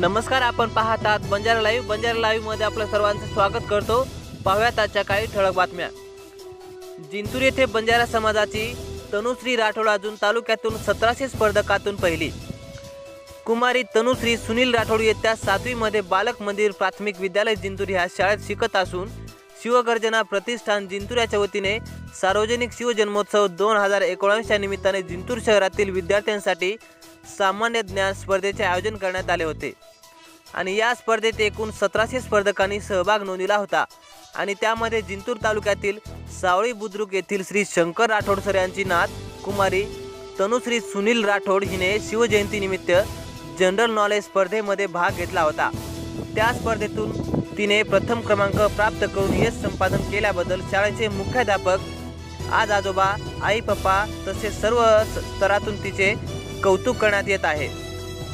नमस्कार आपण पाहतात बंजारा लाईव्ह. बंजारा लाईव्हमध्ये आपलं सर्वांचं स्वागत करतो. पाहूयात आजच्या काही ठळक बातम्या. जिंतूर येथे बंजारा समाजाची तनुश्री राठोड अजून तालुक्यातून सतराशे स्पर्धकातून पहिली. कुमारी तनुश्री सुनील राठोड येत्या सातवीमध्ये बालक मंदिर प्राथमिक विद्यालय जिंतूर ह्या शाळेत शिकत असून शिवगर्जना प्रतिष्ठान जिंतुराच्या वतीने सार्वजनिक शिवजन्मोत्सव दोन हजार एकोणावीसच्या निमित्ताने जिंतूर शहरातील विद्यार्थ्यांसाठी सामान्य ज्ञान स्पर्धेचे आयोजन करण्यात आले होते. आणि या स्पर्धेत एकूण सतराशे स्पर्धकांनी सहभाग नोंदविला होता. आणि त्यामध्ये जिंतूर तालुक्यातील सावळी बुद्रुक येथील श्री शंकर राठोड सर यांची नात कुमारी तनुश्री सुनील राठोड हिने शिवजयंतीनिमित्त जनरल नॉलेज स्पर्धेमध्ये भाग घेतला होता. त्या स्पर्धेतून तिने प्रथम क्रमांक प्राप्त करून यश संपादन केल्याबद्दल शाळेचे मुख्याध्यापक आज आजोबा आई पप्पा तसेच सर्व स्तरातून तिचे कौतुक करण्यात येत आहे.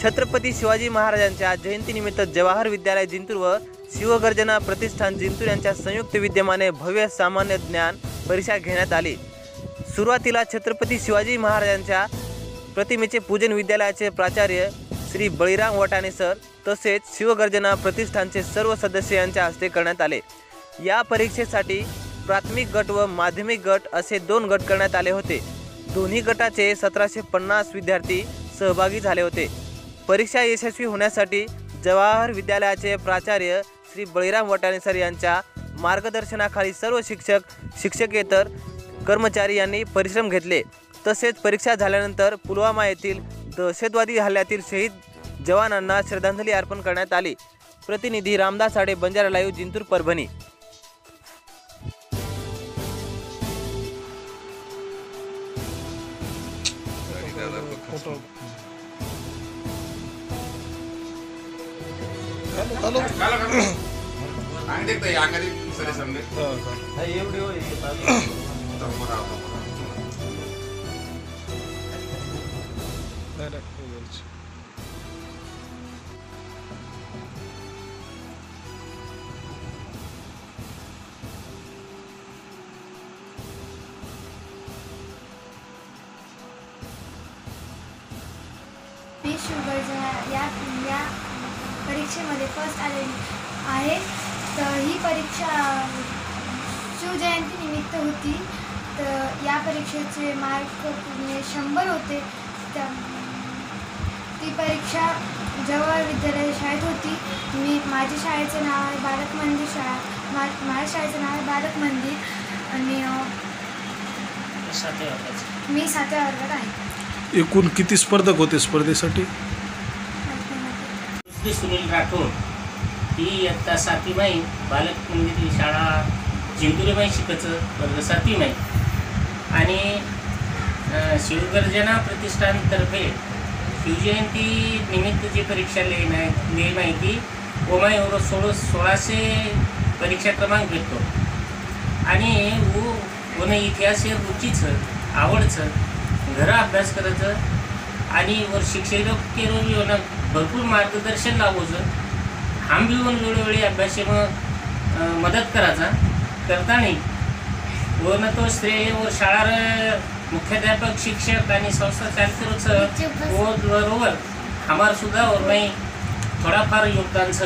छत्रपती शिवाजी महाराजांच्या जयंतीनिमित्त जवाहर विद्यालय जिंतूर व शिवगर्जना प्रतिष्ठान जिंतूर यांच्या संयुक्त विद्यमाने भव्य सामान्य ज्ञान परीक्षा घेण्यात आली. सुरुवातीला छत्रपती शिवाजी महाराजांच्या प्रतिमेचे पूजन विद्यालयाचे प्राचार्य श्री बळीराम वटाणे सर तसेच शिवगर्जना प्रतिष्ठानचे सर्व सदस्य यांच्या हस्ते करण्यात आले. या परीक्षेसाठी प्राथमिक गट व माध्यमिक गट असे दोन गट करण्यात आले होते. दोन्ही गटाचे सतराशे पन्नास विद्यार्थी सहभागी झाले होते. परीक्षा यशस्वी होण्यासाठी जवाहर विद्यालयाचे प्राचार्य श्री बळीराम वटाणे सर यांच्या मार्गदर्शनाखाली सर्व शिक्षक शिक्षकेतर कर्मचारी यांनी परिश्रम घेतले. तसेच परीक्षा झाल्यानंतर पुलवामा येथील दहशतवादी हल्ल्यातील शहीद जवानांना श्रद्धांजली अर्पण करण्यात आली. प्रतिनिधी रामदास आडे बंजारा लाईव्ह जिंतूर परभणी. फोटो मी शिवगर्जना या या परीक्षेमध्ये फर्स्ट आलेली आहे. तर ही परीक्षा शिवजयंतीनिमित्त होती. तर या परीक्षेचे मार्क पूर्ण शंभर होते. त्या ती परीक्षा जवाहर विद्यालय शाळेत होती. मी माझ्या शाळेचं नाव आहे बालक मंदिर शाळा. मा माझ्या शाळेचं नाव आहे बालक मंदिर. आणि मी सातव्या वर्गात आहे. एकूण किती स्पर्धक होते स्पर्धेसाठी? श्री सुनील राठोड ही इयत्ता सातीबाई माई बालक मंदिर शाळा जिंदुरीबाई शिकायचं वर्ग सातीबाई माई आणि शिवगर्जना प्रतिष्ठानतर्फे शिवजयंती निमित्त जी परीक्षा लिहिण लिहि माहिती ओमाई ओरो सोळो सोळाशे परीक्षा क्रमांक भेटतो आणि उ वन इतिहास हे रुचीचं आवडचं घरं अभ्यास करायचं आणि वर शिक्षक केलं येऊन भरपूर मार्गदर्शन लावायचं हम बी येऊन वेळोवेळी अभ्यास मग मदत करायचा करताना वन तो श्रेय व शाळा मुख्याध्यापक शिक्षक आणि संस्था चालकरच व बरोबर. आम्हाला सुद्धा वर नाही थोडाफार योगदान छ